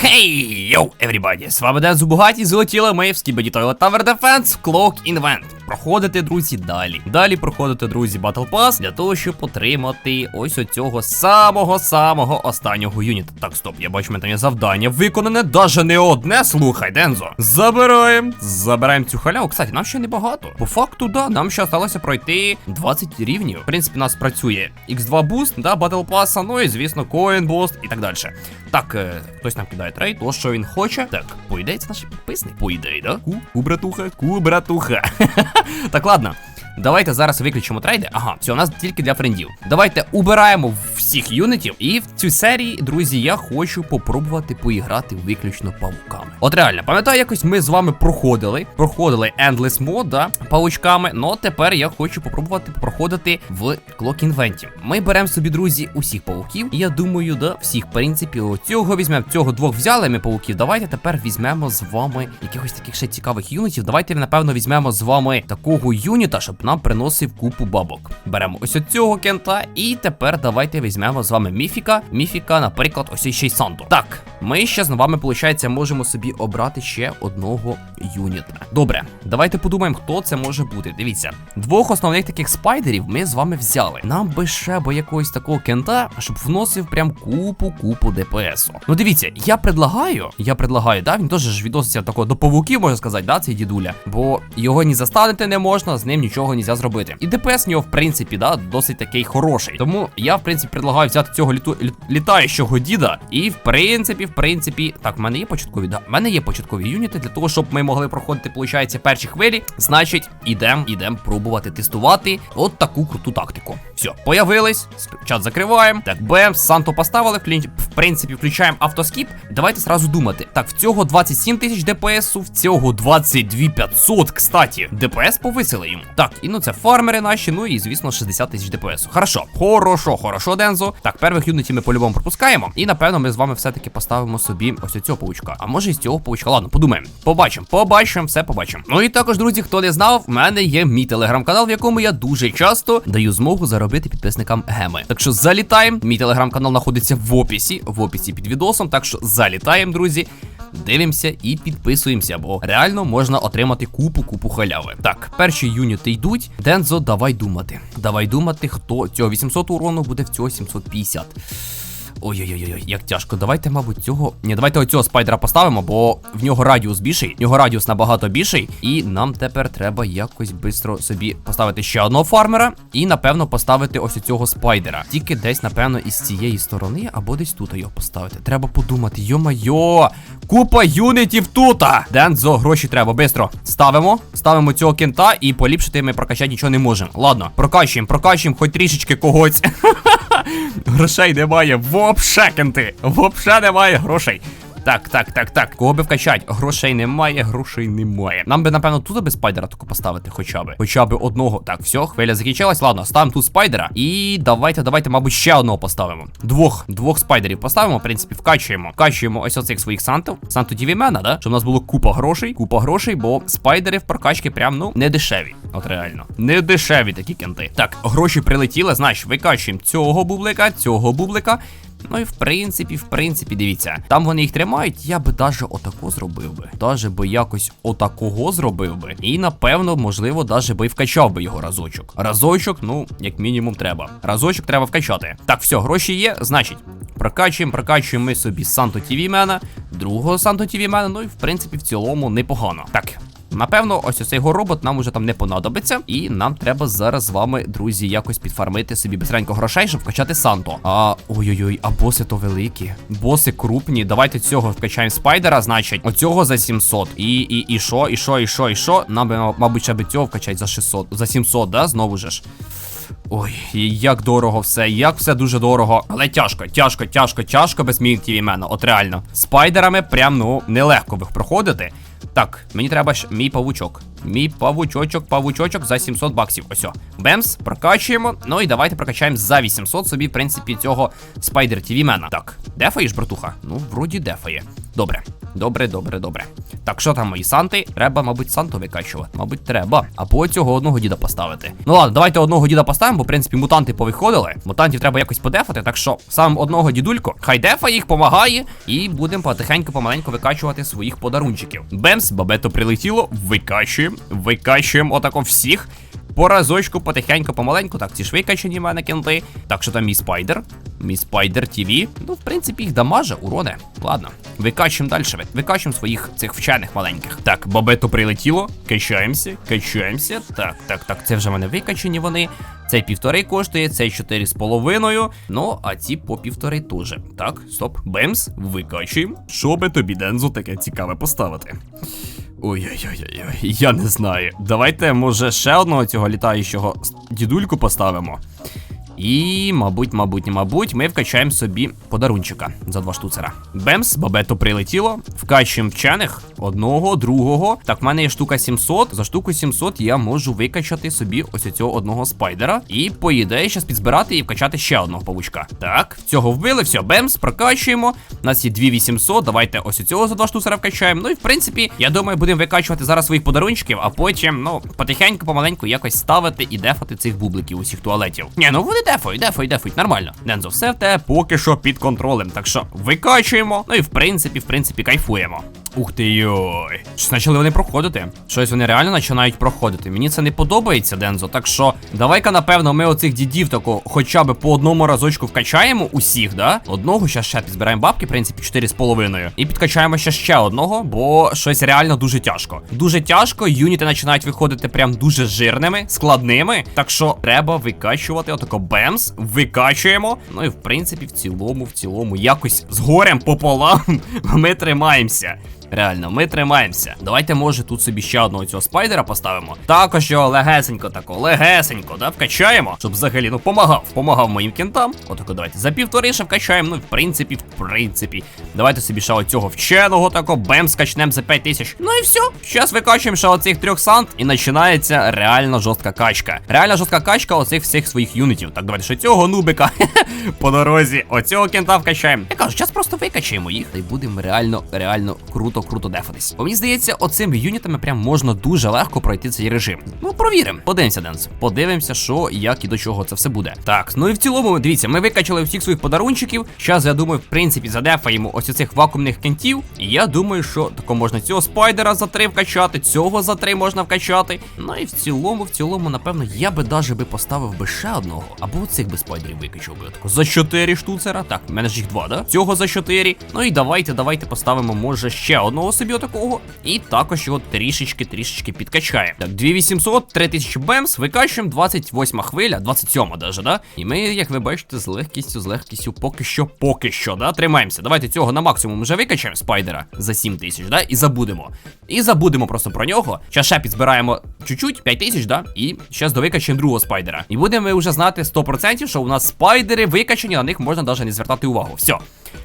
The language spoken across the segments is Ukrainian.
Хей, йоу, everybody, з вами Ден Зубугаті, злетіли ми в Skibidi Toilet Tower Defense Cloak Invent. Проходите, друзі, далі. Далі проходите, друзі, Battle Pass для того, щоб отримати ось оцього самого-самого останнього юніта. Так, стоп, я бачу, мене там є завдання. Виконане даже не одне, слухай, Дензо. Забираємо. Забираємо цю халяву. Кстати, нам ще небагато. По факту, да, нам ще залишилося пройти 20 рівнів. В принципі, у нас працює X2 Boost, да, Battle Pass, ну і, звісно, Coin Boost і так далі. Так, е, хтось нам кидає трейд, то що він хоче. Так, по ідеї, це наш підписник. По ідеї, да? Ку, ку, братуха, ку, братуха. так, ладно. Давайте зараз виключимо трейди. Ага, все, у нас тільки для френдів. Давайте убираємо всіх юнітів. І в цю серії, друзі, я хочу попробувати поіграти виключно павуками. От реально, пам'ятаю, якось ми з вами проходили. Проходили Endless Mode, да, павучками. Ну тепер я хочу попробувати проходити в Clock Invenті. Ми беремо собі, друзі, усіх павуків. І я думаю, да, всіх, в принципі, цього візьмемо. Цього двох взяли ми павуків. Давайте тепер візьмемо з вами якихось таких ще цікавих юнітів. Давайте, напевно, візьмемо з вами такого юніта, щоб нам приносив купу бабок. Беремо ось цього кента, і тепер давайте візьмемо з вами міфіка. Міфіка, наприклад, ось й Санту. Так, ми ще з вами, виходить, можемо собі обрати ще одного юніта. Добре, давайте подумаємо, хто це може бути. Дивіться, двох основних таких спайдерів ми з вами взяли. Нам би ще бо якогось такого кента, щоб вносив прям купу-купу ДПСу. Ну дивіться, я предлагаю, я предлагаю, да, він теж ж відноситься такого до павуків, можна сказати, да, цей дідуля. Бо його ні застанете не можна, з ним нічого нельзя зробити. І ДПС нього, в принципі, да, досить такий хороший. Тому я, в принципі, предлагаю взяти цього літу... літаючого діда. І в принципі, в принципі, так, в мене є початкові, да, в мене є початкові юніти для того, щоб ми могли проходити, виходить, перші хвилі. Значить, ідемо, ідемо пробувати тестувати от таку круту тактику. Все, появились, чат закриваємо. Так, бем, Санто поставили, в принципі, включаємо автоскіп. Давайте сразу думати. Так, в цього 27 тисяч ДПСу, в цього 22 500, кстати. ДПС повисили йому. Так, і ну це фармери наші, ну і звісно 60 тисяч ДПСу. Хорошо, хорошо, хорошо, Дензо. Так, первих юнітів ми по-любому пропускаємо. І напевно ми з вами все-таки поставимо собі ось цього паучка. А може з цього паучка. Ладно, подумаємо. Побачимо, побачимо, все побачимо. Ну і також, друзі, хто не знав, в мене є мій телеграм-канал, в якому я дуже часто даю змогу заробити підписникам геми. Так що залітаємо. Мій телеграм-канал знаходиться в описі, в описі під відосом. Так що залітаємо, друзі. Дивимося і підписуємося, бо реально можна отримати купу купу халяви. Так, перші юніти йдуть. Дензо, давай думати. Давай думати, хто цього 800 урону буде в цього 750. Ой-ой-ой, як тяжко. Давайте, мабуть, цього. Ні, давайте оцього спайдера поставимо, бо в нього радіус більший. В нього радіус набагато більший. І нам тепер треба якось швидко собі поставити ще одного фармера. І, напевно, поставити ось цього спайдера. Тільки десь, напевно, із цієї сторони, або десь тут його поставити. Треба подумати. Йо-майо! Купа юнітів тута! Дензо, гроші треба, бистро. Ставимо, ставимо цього кента і поліпшити ми прокачати нічого не можемо. Ладно, прокачуємо, прокачуємо хоч трішечки когось. Грошей немає. Вообще, кенти. Вообще немає грошей. Так, так, так, так. Кого би вкачать? Грошей немає, грошей немає. Нам би, напевно, тут би спайдера таку поставити, хоча би. Хоча би одного. Так, все, хвиля закінчилась. Ладно, ставимо тут спайдера. І давайте, давайте, мабуть, ще одного поставимо. Двох, двох спайдерів поставимо, в принципі, вкачуємо. Вкачуємо ось оцих своїх сантів. Санту Дівімена, да? Щоб у нас було купа грошей, купа грошей, бо спайдери в прокачки прям, ну, не дешеві. От реально. Не дешеві такі кенти. Так, гроші прилетіли, значить, викачуємо цього бублика, цього бублика. Ну і в принципі, в принципі, дивіться, там вони їх тримають, я би даже отако зробив би. Даже би якось отакого зробив би. І напевно, можливо, даже би вкачав би його разочок. Разочок, ну, як мінімум, треба. Разочок треба вкачати. Так, все, гроші є, значить. Прокачуємо, прокачуємо ми собі Санто Тівімена, другого Санто Тівімена, ну і в принципі в цілому непогано. Так, Напевно, ось ось його робот нам уже там не понадобиться, і нам треба зараз з вами, друзі, якось підфармити собі бистренько грошей, щоб вкачати Санто. А ой-ой-ой, а боси то великі. Боси крупні. Давайте цього вкачаємо спайдера, значить, оцього за 700. І і, і що, і що, і що, і що? Нам мабуть, ще би цього вкачати за 600, за 700, да? Знову ж. Ой, як дорого все, як все дуже дорого. Але тяжко, тяжко, тяжко, тяжко без мінтів імена. От реально. Спайдерами прям, ну, нелегко їх проходити. Так, мені треба ж мій павучок. Мій павучочок, павучочок за 700 баксів. Ось. Бемс, прокачуємо. Ну і давайте прокачаємо за 800 собі, в принципі, цього спайдер тіві мена. Так, дефаєш, братуха? Ну, вроді дефає. Добре. Добре, добре, добре. Так, що там мої санти? Треба, мабуть, санту викачувати. Мабуть, треба. Або цього одного діда поставити. Ну ладно, давайте одного діда поставимо, бо в принципі мутанти повиходили. Мутантів треба якось подефати, так що сам одного дідульку, хай дефа їх помагає, і будемо потихеньку, помаленьку викачувати своїх подарунчиків. Бемс, бабето прилетіло, викачуємо, викачуємо отако всіх. По разочку, потихеньку, помаленьку. Так, ці ж викачані в мене кінти. Так, що там мій спайдер? Мій спайдер ТВ. Ну, в принципі, їх дамаже, уроне. Ладно. Викачуємо далі. Викачуємо своїх цих вчених маленьких. Так, бабето прилетіло. Качаємося, качаємося. Так, так, так, це вже в мене викачані вони. Цей півтори коштує, цей чотири з половиною. Ну, а ці по півтори теж. Так, стоп, бемс, викачуємо. Що би тобі, Дензо, таке цікаве поставити? Ой-ой-ой, я не знаю. Давайте, може, ще одного цього літаючого дідульку поставимо. І, мабуть, мабуть, мабуть, ми вкачаємо собі подарунчика за два штуцера. Бемс, бабето прилетіло. Вкачуємо вчених одного, другого. Так, в мене є штука 700. За штуку 700 я можу викачати собі ось цього одного спайдера. І, по ідеї, зараз підзбирати і вкачати ще одного павучка. Так, цього вбили, все, бемс, прокачуємо. У нас є 2800. Давайте ось цього за два штуцера вкачаємо. Ну і в принципі, я думаю, будемо викачувати зараз своїх подарунчиків, а потім, ну, потихеньку, помаленьку якось ставити і дефати цих бубликів усіх туалетів. Ні, ну вони дефають, дефають, дефають, нормально. Дензо, все в те поки що під контролем. Так що викачуємо. Ну і в принципі, в принципі, кайфуємо. Ух ти йой. Щось почали вони проходити. Щось вони реально починають проходити. Мені це не подобається, Дензо. Так що давай-ка, напевно, ми оцих дідів тако хоча б по одному разочку вкачаємо усіх, да? Одного ще ще підзбираємо бабки, в принципі, 4,5. І підкачаємо ще ще одного, бо щось реально дуже тяжко. Дуже тяжко, юніти починають виходити прям дуже жирними, складними. Так що треба викачувати отако бемс, викачуємо. Ну і в принципі, в цілому, в цілому, якось з горем пополам ми тримаємося. Реально, ми тримаємося. Давайте, може, тут собі ще одного цього спайдера поставимо. Також його легесенько, тако, легесенько, да, вкачаємо, щоб взагалі, ну, помагав, помагав моїм кінтам. Отако, давайте за півтори ще вкачаємо. Ну, в принципі, в принципі. Давайте собі ще оцього вченого, тако, бем, скачнемо за 5 тисяч. Ну і все. Зараз викачуємо ще оцих трьох сант, і починається реально жорстка качка. Реально жорстка качка оцих всіх своїх юнітів. Так, давайте ще цього нубика по дорозі. Оцього кінта вкачаємо. Я кажу, зараз просто викачаємо їх, та й будемо реально, реально круто, круто дефатись. Бо мені здається, оцим юнітами прям можна дуже легко пройти цей режим. Ну, провіримо. Подивимося, Денс. Подивимося, що, як і до чого це все буде. Так, ну і в цілому, дивіться, ми викачали всіх своїх подарунчиків. Зараз, я думаю, в принципі, задефаємо ось цих вакуумних кінтів. І я думаю, що тако можна цього спайдера за три вкачати, цього за три можна вкачати. Ну і в цілому, в цілому, напевно, я би даже би поставив би ще одного. Або цих би спайдерів викачав би. Тако за чотири штуцера. Так, в мене ж їх два, да? Цього за чотири. Ну і давайте, давайте поставимо, може, ще одного собі отакого. І також його трішечки, трішечки підкачаємо. Так, 2800, 3000 бемс, викачуємо 28 хвиля, 27 даже, да? І ми, як ви бачите, з легкістю, з легкістю, поки що, поки що, да, тримаємося. Давайте цього на максимум вже викачаємо спайдера за 7000, да? І забудемо. І забудемо просто про нього. Щас ще підзбираємо чуть-чуть, 5000, да? І зараз довикачаємо другого спайдера. І будемо вже знати 100%, що у нас спайдери викачані, на них можна навіть не звертати увагу. Все.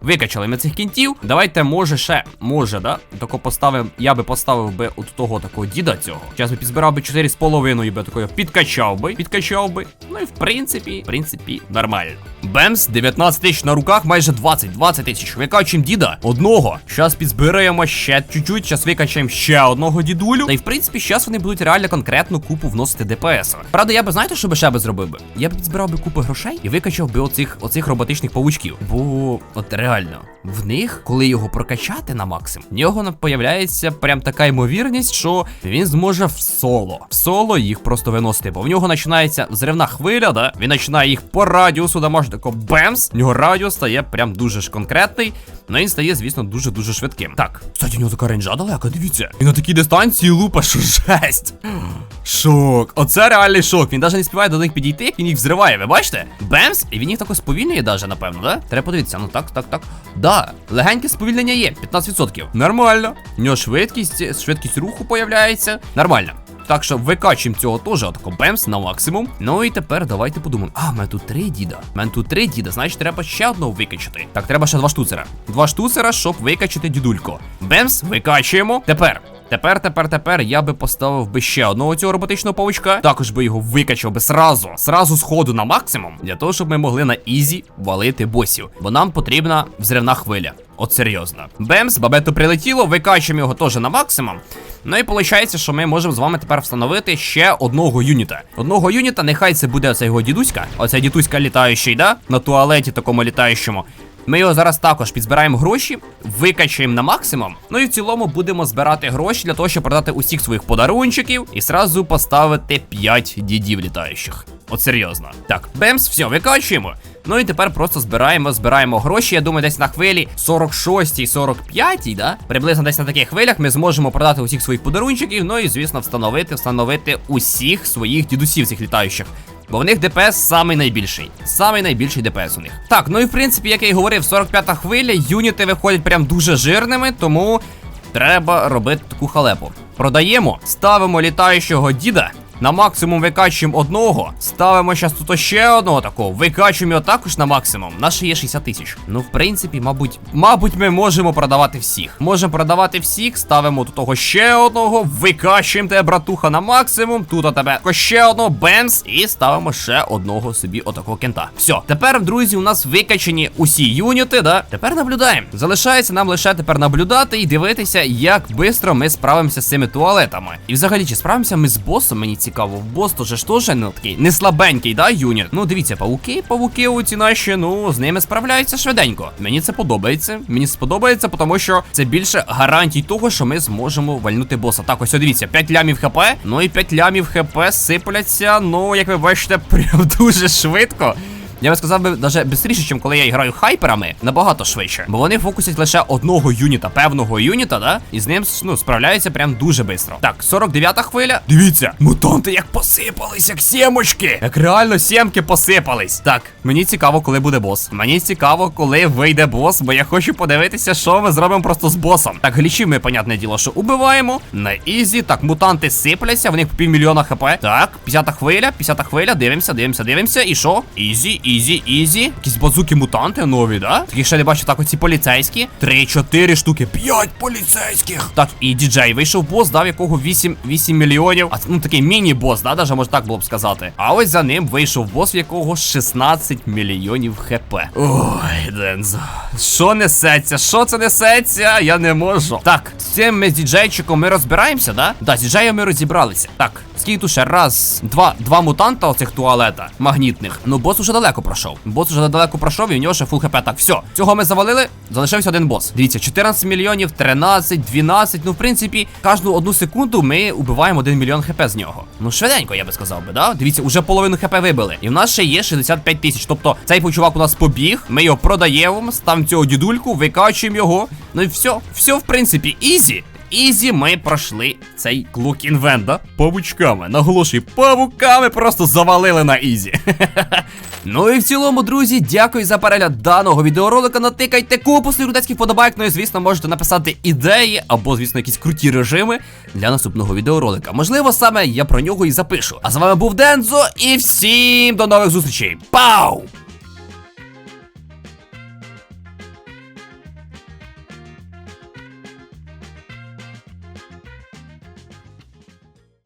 Викачали ми цих кінтів. Давайте, може, ще, може, да? Тако поставив, я би поставив би от того такого діда цього. Зараз би підзбирав би 4,5 би такого підкачав би, підкачав би. Ну і в принципі, в принципі, нормально. Бемс, 19 тисяч на руках, майже 20, 20 тисяч. Викачуємо діда одного. Зараз підзбираємо ще чуть-чуть, зараз викачаємо ще одного дідулю. Та й в принципі, зараз вони будуть реально конкретну купу вносити ДПС. Правда, я би знаєте, що би ще би зробив би? Я б підзбирав би купу грошей і викачав би оцих, оцих роботичних павучків. Бо от реально. В них, коли його прокачати на максимум, в нього появляється прям така ймовірність, що він зможе в соло. В соло їх просто виносити. Бо в нього починається взривна хвиля, да? Він починає їх по радіусу, да може тако бемс. В нього радіус стає прям дуже ж конкретний. Ну він стає, звісно, дуже-дуже швидким. Так, кстати, у нього така рейнджа далека, дивіться. Він на такій дистанції лупа, що жесть. Шок. Оце реальний шок. Він навіть не співає до них підійти, він їх взриває. Ви бачите? Бемс, і він їх тако сповільнює, даже, напевно, да? Треба подивитися. Ну так, так, так. Да, легеньке сповільнення є, 15%. Нормально. У нього швидкість, швидкість руху появляється. Нормально. Так що викачуємо цього теж отако бемс на максимум. Ну і тепер давайте подумаємо. А, в мене тут три діда. В мене тут три діда, значить треба ще одного викачати. Так, треба ще два штуцера. Два штуцера, щоб викачати дідулько. Бемс, викачуємо. Тепер. Тепер, тепер, тепер я би поставив би ще одного цього роботичного павучка. Також би його викачав би сразу, сразу з ходу на максимум, для того, щоб ми могли на ізі валити босів. Бо нам потрібна взривна хвиля. От серйозно. Бемс, бабето прилетіло, викачуємо його теж на максимум. Ну і виходить, що ми можемо з вами тепер встановити ще одного юніта. Одного юніта, нехай це буде оцей його дідуська. Оцей дідуська літаючий, да? На туалеті такому літаючому. Ми його зараз також підзбираємо гроші, викачаємо на максимум. Ну і в цілому будемо збирати гроші для того, щоб продати усіх своїх подарунчиків і сразу поставити 5 дідів літаючих. От серйозно. Так, бемс, все, викачуємо. Ну і тепер просто збираємо, збираємо гроші. Я думаю, десь на хвилі 46-й, 45-й, да? Приблизно десь на таких хвилях ми зможемо продати усіх своїх подарунчиків. Ну і, звісно, встановити, встановити усіх своїх дідусів цих літаючих. Бо в них ДПС самий найбільший. Самий найбільший ДПС у них. Так, ну і в принципі, як я й говорив, 45-та хвиля, юніти виходять прям дуже жирними, тому треба робити таку халепу. Продаємо, ставимо літаючого діда. На максимум викачуємо одного. Ставимо зараз тут ще одного такого. Викачуємо його також на максимум. Наше є 60 тисяч. Ну, в принципі, мабуть, мабуть, ми можемо продавати всіх. Можемо продавати всіх, ставимо тут того ще одного, викачуємо тебе, братуха, на максимум. Тут у тебе ще одного бенз. І ставимо ще одного собі отакого кента. Все, тепер, друзі, у нас викачані усі юніти, да? Тепер наблюдаємо. Залишається нам лише тепер наблюдати і дивитися, як швидко ми справимося з цими туалетами. І взагалі, чи справимося ми з босом? Мені цікаво. Бос тоже ж теж ну, такий не слабенький, да, юніт? Ну, дивіться, павуки, павуки оці наші, ну, з ними справляються швиденько. Мені це подобається. Мені сподобається, тому що це більше гарантій того, що ми зможемо вальнути боса. Так, ось дивіться, 5 лямів хп. Ну і 5 лямів хп сипляться. Ну, як ви бачите, прям дуже швидко. Я би сказав би навіть швидше, ніж коли я граю хайперами, набагато швидше. Бо вони фокусять лише одного юніта, певного юніта, да? І з ним ну, справляються прям дуже швидко. Так, 49-та хвиля. Дивіться, мутанти як посипались, як сімочки. Як реально сімки посипались. Так, мені цікаво, коли буде бос. Мені цікаво, коли вийде бос, бо я хочу подивитися, що ми зробимо просто з босом. Так, глічів ми, понятне діло, що убиваємо. На ізі. Так, мутанти сипляться, в них півмільйона хп. Так, 50-та хвиля, 50-та хвиля, дивимося, дивимося, дивимося. І що? Ізі, ізі, ізі. Якісь базуки мутанти нові, да? Таких ще не бачу, так оці поліцейські. 3-4 штуки. 5 поліцейських. Так, і діджей вийшов бос, дав якого 8, 8 мільйонів. А ну такий міні-бос, да, даже можна так було б сказати. А ось за ним вийшов бос, в якого 16 мільйонів хп. Ой, Дензо. Що несеться? Що це несеться? Я не можу. Так, з цим ми з діджейчиком ми розбираємося, да? Да, з діджеєм ми розібралися. Так, скільки тут ще? Раз, два, два мутанта оцих туалета магнітних. Ну, бос уже далеко пройшов. Бос уже далеко пройшов, і в нього ще фул хп. Так, все. Цього ми завалили. Залишився один бос. Дивіться, 14 мільйонів, 13, 12. Ну, в принципі, кожну одну секунду ми убиваємо 1 мільйон хп з нього. Ну, швиденько, я би сказав би, да? Дивіться, уже половину хп вибили. І в нас ще є 65 тисяч. Тобто, цей чувак у нас побіг, ми його продаємо, ставимо цього дідульку, викачуємо його. Ну і все, все, в принципі, ізі. Ізі ми пройшли цей клук інвента павучками. Наголошую, павуками просто завалили на ізі. Ну і в цілому, друзі, дякую за перегляд даного відеоролика. Натикайте купу свій вподобайк. Ну і звісно, можете написати ідеї або, звісно, якісь круті режими для наступного відеоролика. Можливо, саме я про нього і запишу. А з вами був Дензо, і всім до нових зустрічей. Пау!